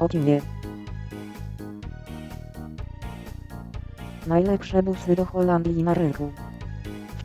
Opinie Najlepsze busy do Holandii na rynku.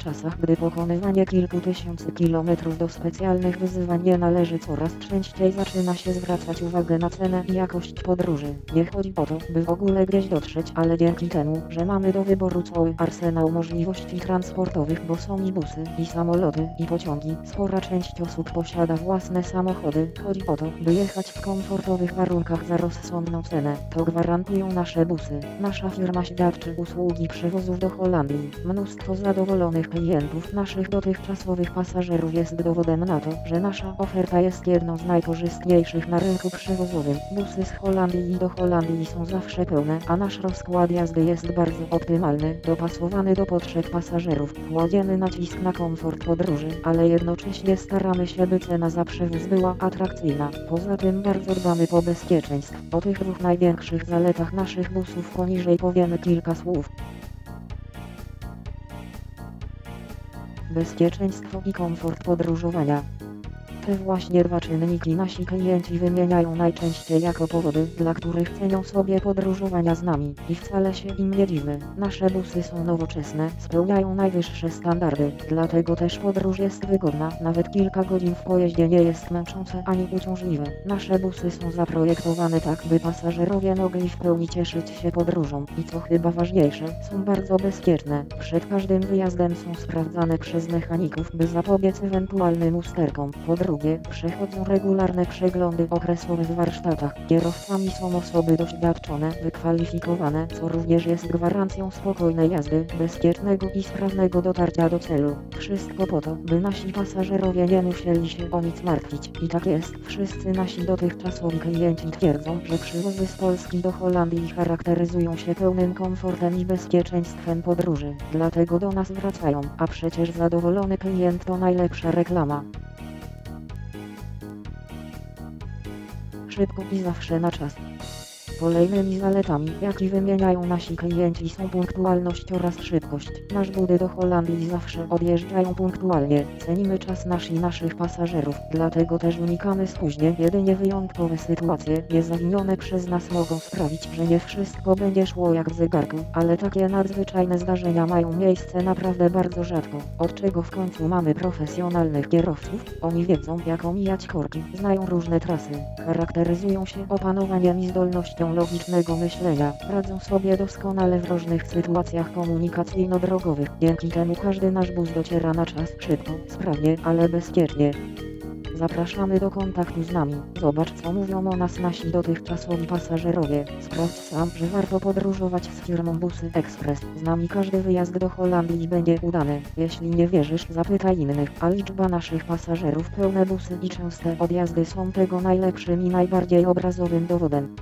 Czasach, gdy pokonywanie kilku tysięcy kilometrów do specjalnych wyzwań nie należy coraz częściej zaczyna się zwracać uwagę na cenę i jakość podróży. Nie chodzi o to, by w ogóle gdzieś dotrzeć, ale dzięki temu, że mamy do wyboru cały arsenał możliwości transportowych, bo są i busy, i samoloty, i pociągi, spora część osób posiada własne samochody. Chodzi o to, by jechać w komfortowych warunkach za rozsądną cenę. To gwarantują nasze busy. Nasza firma świadczy usługi przewozów do Holandii. Mnóstwo zadowolonych klientów naszych dotychczasowych pasażerów jest dowodem na to, że nasza oferta jest jedną z najkorzystniejszych na rynku przewozowym. Busy z Holandii i do Holandii są zawsze pełne, a nasz rozkład jazdy jest bardzo optymalny, dopasowany do potrzeb pasażerów. Kładziemy nacisk na komfort podróży, ale jednocześnie staramy się, by cena za przewóz była atrakcyjna. Poza tym bardzo dbamy po bezpieczeństw. O tych dwóch największych zaletach naszych busów poniżej powiemy kilka słów. Bezpieczeństwo i komfort podróżowania. Te właśnie dwa czynniki nasi klienci wymieniają najczęściej jako powody, dla których cenią sobie podróżowania z nami i wcale się im nie dziwmy. Nasze busy są nowoczesne, spełniają najwyższe standardy, dlatego też podróż jest wygodna, nawet kilka godzin w pojeździe nie jest męczące ani uciążliwe. Nasze busy są zaprojektowane tak, by pasażerowie mogli w pełni cieszyć się podróżą i co chyba ważniejsze, są bardzo bezpieczne. Przed każdym wyjazdem są sprawdzane przez mechaników, by zapobiec ewentualnym usterkom. Po drugie, przechodzą regularne przeglądy okresowe w warsztatach. Kierowcami są osoby doświadczone, wykwalifikowane, co również jest gwarancją spokojnej jazdy, bezpiecznego i sprawnego dotarcia do celu. Wszystko po to, by nasi pasażerowie nie musieli się o nic martwić. I tak jest, wszyscy nasi dotychczasowi klienci twierdzą, że przywozy z Polski do Holandii charakteryzują się pełnym komfortem i bezpieczeństwem podróży. Dlatego do nas wracają, a przecież zadowolony klient to najlepsza reklama. Szybko i zawsze na czas. Kolejnymi zaletami, jakie wymieniają nasi klienci są punktualność oraz szybkość. Nasz budy do Holandii zawsze odjeżdżają punktualnie. Cenimy czas nasz i naszych pasażerów, dlatego też unikamy spóźnień. Jedynie wyjątkowe sytuacje, niezawinione przez nas mogą sprawić, że nie wszystko będzie szło jak w zegarku, ale takie nadzwyczajne zdarzenia mają miejsce naprawdę bardzo rzadko. Od czego w końcu mamy profesjonalnych kierowców? Oni wiedzą jak omijać korki, znają różne trasy, charakteryzują się opanowaniem i zdolnością logicznego myślenia, radzą sobie doskonale w różnych sytuacjach komunikacyjno-drogowych. Dzięki temu każdy nasz bus dociera na czas, szybko, sprawnie, ale bezpiecznie. Zapraszamy do kontaktu z nami. Zobacz co mówią o nas nasi dotychczasowi pasażerowie. Sprawdź sam, że warto podróżować z firmą Busy Express. Z nami każdy wyjazd do Holandii będzie udany. Jeśli nie wierzysz, zapytaj innych, a liczba naszych pasażerów, pełne busy i częste odjazdy są tego najlepszym i najbardziej obrazowym dowodem.